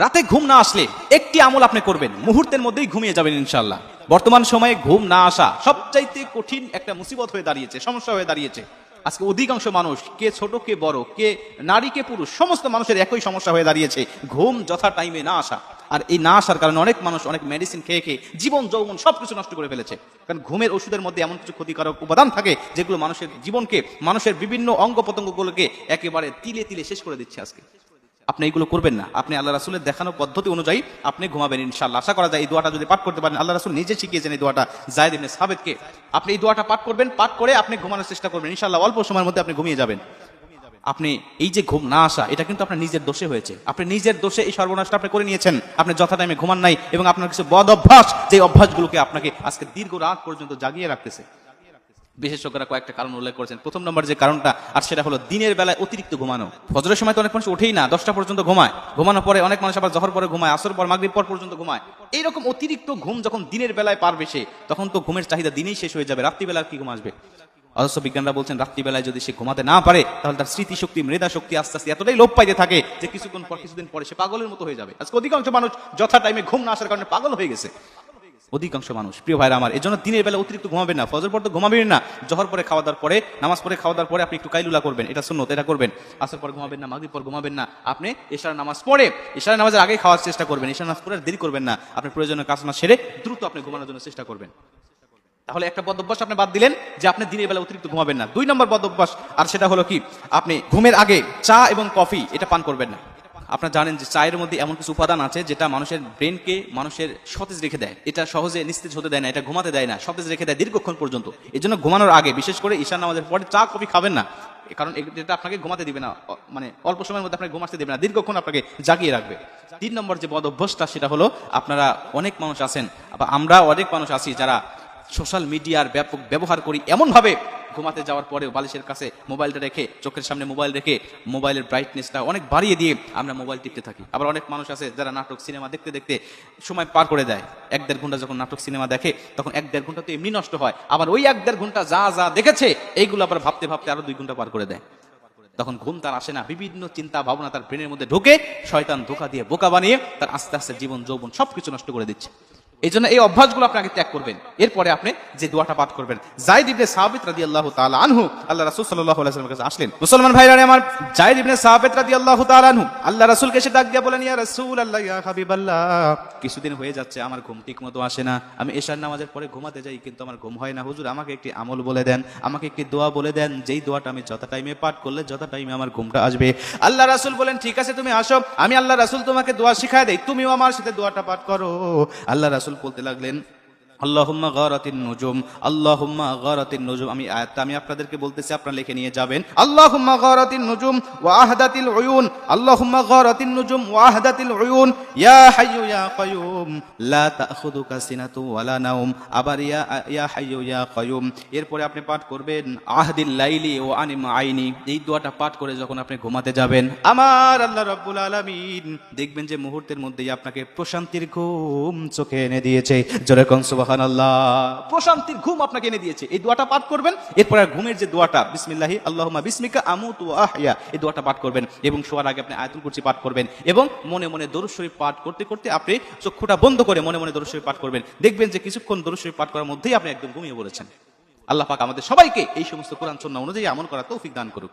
রাতে ঘুম না আসলে একটি আমল আপনি করবেন, মুহূর্তের মধ্যেই ঘুমিয়ে যাবেন ইনশাল্লাহ বর্তমান সময়ে ঘুম না আসা সবচাইতে কঠিন একটা মুসিবত হয়ে দাঁড়িয়েছে, সমস্যা হয়ে দাঁড়িয়েছে। আজকে অধিকাংশ মানুষ, কে ছোট, কে বড়, কে নারী, কে পুরুষ, সমস্ত মানুষের একই সমস্যা হয়ে দাঁড়িয়েছে, ঘুম যথা টাইমে না আসা। আর এই না আসার কারণে অনেক মানুষ অনেক মেডিসিন খেয়ে খেয়ে জীবন, যৌবন সবকিছু নষ্ট করে ফেলেছে। কারণ ঘুমের ওষুধের মধ্যে এমন কিছু ক্ষতিকারক উপাদান থাকে যেগুলো মানুষের জীবনকে, মানুষের বিভিন্ন অঙ্গ প্রত্যঙ্গগুলোকে একেবারে তিলে তিলে শেষ করে দিচ্ছে আজকে। আপনি এইগুলো করবেন না। আপনি আল্লাহ রাসুলের দেখানো পদ্ধতি অনুযায়ী আপনি ঘুমাবেন ইনশাল্লাহ আশা করা যায় এই দোয়াটা যদি পাঠ করতে পারেন, আল্লাহ রাসুল নিজে শিখিয়েছেন এই দোয়াটা জায়দ ইবনে সাবেদকে আপনি এই দোয়াটা পাঠ করবেন, পাঠ করে আপনি ঘুমানোর চেষ্টা করবেন। ইনশাল্লাহ অল্প সময়ের মধ্যে আপনি ঘুমিয়ে যাবেন। আপনি এই যে ঘুম না আসা, এটা কিন্তু আপনার নিজের দোষে হয়েছে। আপনি নিজের দোষে এই সর্বনাশটা আপনি করে নিয়েছেন। আপনি যথা টাইমে ঘুমান নাই এবং আপনার কিছু বদ অভ্যাস যে অভ্যাসগুলোকে আপনাকে আজকে দীর্ঘ রাত পর্যন্ত জাগিয়ে রাখতেছে। বিশেষজ্ঞরা কয়েকটা কারণ উল্লেখ করেছেন। প্রথম নম্বর যে কারণটা, আর সেটা হলো দিনের বেলায় অতিরিক্ত ঘুমানো। ফজরের সময় তো অনেক মানুষ উঠেই না, দশটা পর্যন্ত ঘুমায়। ঘুমানোর পরে অনেক মানুষ আবার জহর পরে ঘুমায়, আসর পর মাগরিব পর পর্যন্ত ঘুমায়। এইরকম অতিরিক্ত ঘুম যখন দিনের বেলায় পারবে সে, তখন তো ঘুমের চাহিদা দিনেই শেষ হয়ে যাবে, রাত্রিবেলা আর কি ঘুম আসবে? অথচ বিজ্ঞানরা বলছেন, রাত্রিবেলায় যদি সে ঘুমাতে না পারে, তাহলে তার স্মৃতিশক্তি মৃদা শক্তি আস্তে আস্তে এতটাই লোপ পাইতে থাকে যে কিছুক্ষণ পর, কিছুদিন পরে সে পাগলের মতো হয়ে যাবে। আজকে অধিকাংশ মানুষ যথা টাইমে ঘুম না আসার কারণে পাগল হয়ে গেছে। অধিকাংশ মানুষ। প্রিয় ভাইরা আমার এই জন্য দিনের বেলা অতিরিক্ত ঘুমাবেন না, ফজর পর তো ঘুমাবেন না, জহর পরে খাওয়া দাওয়ার পরে, নামাজ পরে খাওয়া দাওয়ার পরে আপনি একটু কাইলুলা করবেন, এটা শুনুন এটা করবেন। আসর পর ঘুমাবেন না, মাগরিব পর ঘুমাবেন না, আপনি এশার নামাজ পড়ে, এশার নামাজের আগে খাওয়ার চেষ্টা করবেন, এশার নামাজ পড়ে দেরি করবেন না, আপনি প্রয়োজনীয় কাজ না সেরে দ্রুত আপনি ঘুমানোর জন্য চেষ্টা করবেন। তাহলে একটা বদ অভ্যাস আপনি বাদ দিলেন যে আপনি দিনের বেলা অতিরিক্ত ঘুমাবেন না। দুই নম্বর বদ অভ্যাস, আর সেটা হলো কি? আপনি ঘুমের আগে চা এবং কফি এটা পান করবেন না। আপনারা জানেন যে চায়ের মধ্যে এমন কিছু উপাদান আছে যেটা মানুষের ব্রেনকে মানুষের সতেজ রেখে দেয়। এটা সহজে নিস্তেজ হতে দেয় না, এটা ঘুমাতে দেয় না, সতেজ রেখে দেয় দীর্ঘক্ষণ পর্যন্ত। এই জন্য ঘুমানোর আগে, বিশেষ করে ঈশান নামাজের পরে চা, কফি খাবেন না। কারণ এটা আপনাকে ঘুমাতে দিবে না মানে অল্প সময়ের মধ্যে আপনাকে ঘুমাতে দিবে না, দীর্ঘক্ষণ আপনাকে জাগিয়ে রাখবে। তিন নম্বর যে বদ অভ্যাসটা, সেটা হলো আপনারা অনেক মানুষ আছেন আমরা অনেক মানুষ আছি যারা সোশ্যাল মিডিয়ার ব্যাপক ব্যবহার করি এমনভাবে ঘুমাতে যাওয়ার পরেও বালিশের কাছে মোবাইলটা রেখে, চোখের সামনে মোবাইল রেখে, মোবাইলের ব্রাইটনেসটা অনেক বাড়িয়ে দিয়ে আমরা মোবাইল টিপতে থাকি। আবার অনেক মানুষ আছে যারা নাটক, সিনেমা দেখতে দেখতে সময় পার করে দেয়। এক দেড় ঘণ্টা যখন নাটক, সিনেমা দেখে, তখন এক দেড় ঘণ্টা তো এমনি নষ্ট হয়। আবার ওই এক দেড় ঘণ্টা যা যা দেখেছে, এইগুলো আবার ভাবতে ভাবতে আরও দুই ঘণ্টা পার করে দেয়। তখন ঘুম তার আসে না। বিভিন্ন চিন্তা ভাবনা তার ব্রেনের মধ্যে ঢুকে শয়তান ধোকা দিয়ে বোকা বানিয়ে তার আস্তে আস্তে জীবন, যৌবন সবকিছু নষ্ট করে দিচ্ছে। এই জন্য এই অভ্যাসগুলো আপনাকে ত্যাগ করবেন। এরপরে আপনি যে দোয়াটা পাঠ করবেন। জাইদ ইবনে সাহাবিত রাদিয়াল্লাহু তাআলা আনহু, আল্লাহ রাসূল সাল্লাল্লাহু আলাইহি কাছে আসলেন। মুসলমান ভাইরা আমার জাইদ ইবনে সাহাবিত রাদিয়াল্লাহু তাআলা আনহু, আল্লাহ রাসূলকে এসে ডাক দিয়া বলেন, ইয়া রাসূলুল্লাহ, ইয়া হাবিবাল্লাহ, কিছুদিন হয়ে যাচ্ছে, আমার ঘুম ঠিকমতো আসে না। আমি এশার নামাজের পরে ঘুমাতে যাই, কিন্তু আমার ঘুম হয় না। হুজুর, আমাকে একটি আমল বলে দেন, আমাকে একটি দোয়া বলে দেন, যেই দোয়াটা আমি যত টাইমে পাঠ করলে যত টাইমে আমার ঘুমটা আসবে। আল্লাহ রাসুল বলেন, ঠিক আছে, তুমি আসো। আমি আল্লাহ রাসূল তোমাকে দোয়া শিখায় দেই, তুমিও আমার সাথে দোয়াটা পাঠ করো। আল্লাহ রাসূল বলতে লাগলেন আল্লাহুম্মা গারাতিন নুজুম, আল্লাহুম্মা গারাতিন নুজুম। আমি আয়াতটা আমি আপনাদেরকে বলতেছি, আপনারা লিখে নিয়ে যাবেন। আল্লাহুম্মা গারাতিন নুজুম ওয়া আহদাতিল উয়ুন, আল্লাহুম্মা গারাতিন নুজুম ওয়া আহদাতিল উয়ুন। ইয়া হাইয়ু ইয়া কাইয়ুম, লা তাখুদুকা সিনাতু ওয়ালা নাওম। আবার ইয়া ইয়া হাইয়ু ইয়া কাইয়ুম। এরপরে আপনি পাঠ করবেন, আহদিল লাইলি ওয়া আনিম আইনি এই দোয়াটা পাঠ করে যখন আপনি ঘুমাতে যাবেন, আমার আল্লাহ রাব্বুল আলামিন দেখবেন যে মুহূর্তের মধ্যেই আপনাকে প্রশান্তির ঘুম চোখে এনে দিয়েছে। জোরে কোন প্রশান্তির ঘুম আপনাকে এনে দিয়েছে। এই দোয়াটা পাঠ করবেন, এরপর ঘুমের যে দোয়াটা, বিসমিল্লাহি, আল্লাহুম্মা বিসমিকা আমুতু ওয়া আহইয়া এই দোয়াটা পাঠ করবেন এবং শোয়ার আগে আপনি আয়াতুল কুরসি পাঠ করবেন এবং মনে মনে দরুদ পাঠ করতে করতে আপনি চক্ষুটা বন্ধ করে মনে মনে দরুদ পাঠ করবেন। দেখবেন যে কিছুক্ষণ দরুদ পাঠ করার মধ্যেই আপনি একদম ঘুমিয়ে পড়েছেন। আল্লাহ পাক আমাদের সবাইকে এই সমস্ত কোরআন সন্না অনুযায়ী আমল করা তৌফিক দান করুক।